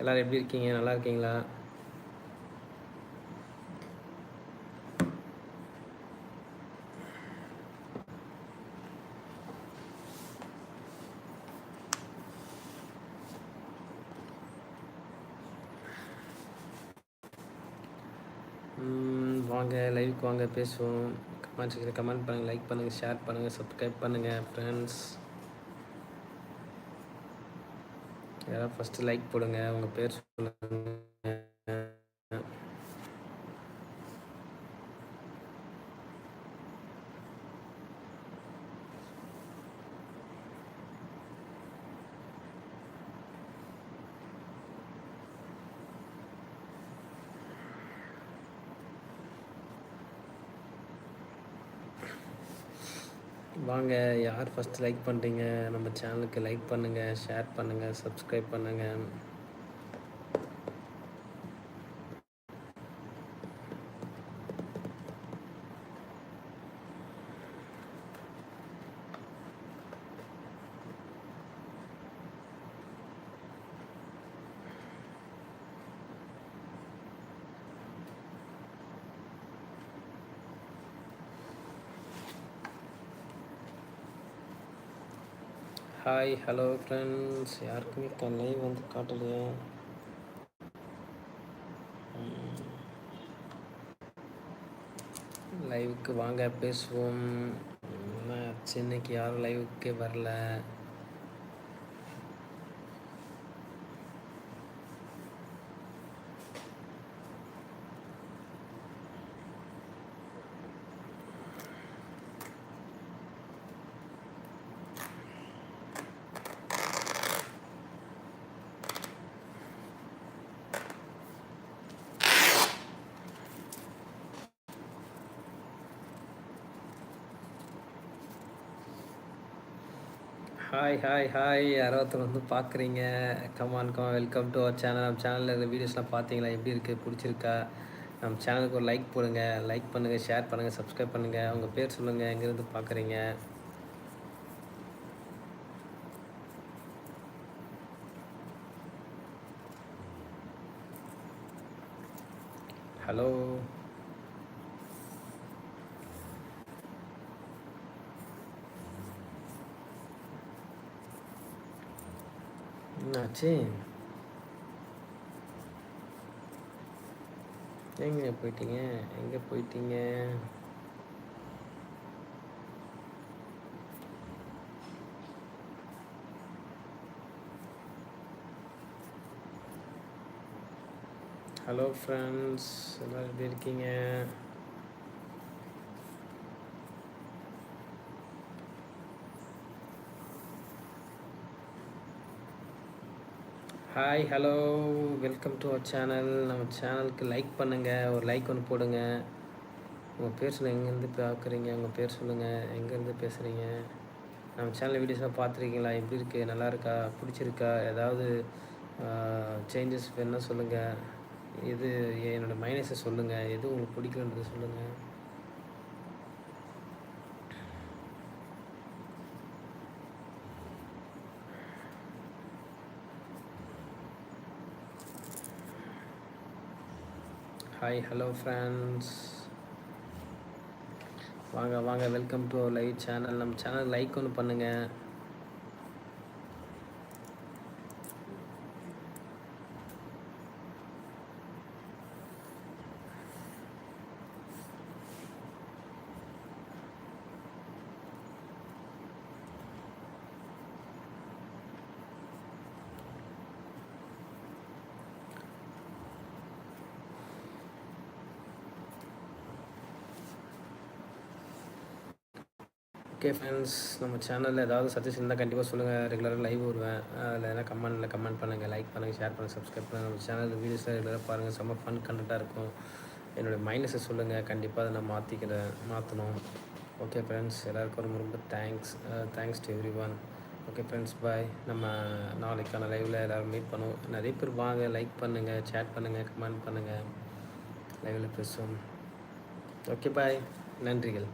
எல்லோரும் எப்படி இருக்கீங்க? நல்லா இருக்கீங்களா? வாங்க லைவுக்கு வாங்க பேசுவோம். கமெண்ட் செக்ஷனில் கமெண்ட் பண்ணுங்கள் லைக் பண்ணுங்கள் ஷேர் பண்ணுங்கள் சப்ஸ்கிரைப் பண்ணுங்கள் ஃப்ரெண்ட்ஸ் யாராவது ஃபஸ்ட்டு லைக் போடுங்க உங்கள் பேர் சொல்லுங்கள் வாங்க. யார் ஃபஸ்ட்டு லைக் பண்ணுறீங்க நம்ம சேனலுக்கு லைக் பண்ணுங்கள் ஷேர் பண்ணுங்கள் சப்ஸ்கிரைப் பண்ணுங்கள் ஹாய் ஹலோ ஃப்ரெண்ட்ஸ் யாருக்குமே தன்னை வந்து காட்டலையா. லைவுக்கு வாங்க பேசுவோம். சென்னைக்கு யாரும் லைவுக்கே வரல. ஹாய் ஹாய் ஹாய் யாராவது வந்து பார்க்குறீங்க? Come on come on welcome to our channel நம்ம சேனலில் இருக்கிற வீடியோஸ்லாம் பார்த்தீங்களா? எப்படி இருக்குது பிடிச்சிருக்கா? நம்ம சேனலுக்கு ஒரு லைக் போடுங்க. லைக் பண்ணுங்கள் ஷேர் பண்ணுங்கள் சப்ஸ்கிரைப் பண்ணுங்கள் உங்கள் பேர் சொல்லுங்கள் எங்கேருந்து பார்க்குறீங்க? ஹலோ என்னாச்சு? எங்கே போயிட்டீங்க? எங்கே போயிட்டீங்க? ஹலோ ஃப்ரெண்ட்ஸ் எல்லோரும் எப்படி இருக்கீங்க? Hi hello welcome to our channel நம்ம சேனலுக்கு லைக் பண்ணுங்கள் ஒரு லைக் ஒன்று போடுங்க. உங்கள் பேர் சொல்லுங்கள் எங்கேருந்து பார்க்குறீங்க உங்கள் பேர் சொல்லுங்கள் எங்கேருந்து பேசுகிறீங்க நம்ம சேனல் வீடியோஸ்லாம் பார்த்துருக்கீங்களா? எப்படி இருக்குது நல்லா இருக்கா? பிடிச்சிருக்கா? ஏதாவது சேஞ்சஸ் வேணுன்னா சொல்லுங்கள் இது என்னோடய மைனஸை சொல்லுங்கள் எது உங்களுக்கு பிடிக்கலன்றது சொல்லுங்கள் ஹாய் ஹலோ ஃப்ரெண்ட்ஸ் வாங்க வாங்க வெல்கம் டு லைவ் சேனல் நம்ம சேனல் லைக் ஒன்று பண்ணுங்கள் ஓகே ஃப்ரெண்ட்ஸ் நம்ம சேனலில் ஏதாவது சஜஷன் இருந்தால் கண்டிப்பாக சொல்லுங்கள் ரெகுலராக லைவ் வருவேன். அதில் எதனா கமெண்ட்டில் கமெண்ட் பண்ணுங்கள் லைக் பண்ணுங்கள் ஷேர் பண்ணுங்கள் சப்ஸ்கிரைப் பண்ணுங்கள் நம்ம சேனல் வீடியோஸில் ரெகுலராக பாருங்கள் செம்ம ஃபன் கண்டென்ட்டாக இருக்கும். என்னுடைய மைனஸை சொல்லுங்கள் கண்டிப்பாக அதை நான் மாற்றிக்கிறேன் மாற்றணும் ஓகே ஃப்ரெண்ட்ஸ் எல்லாருக்கும் ரொம்ப ரொம்ப thanks thanks to everyone okay friends bye நம்ம நாளைக்கான லைவில் எல்லோரும் மீட் பண்ணுவோம். நிறைய பேர் வாங்க. லைக் பண்ணுங்கள் சேட் பண்ணுங்கள் கமெண்ட் பண்ணுங்கள் லைவில் பேசுவோம். ஓகே பாய் நன்றிகள்.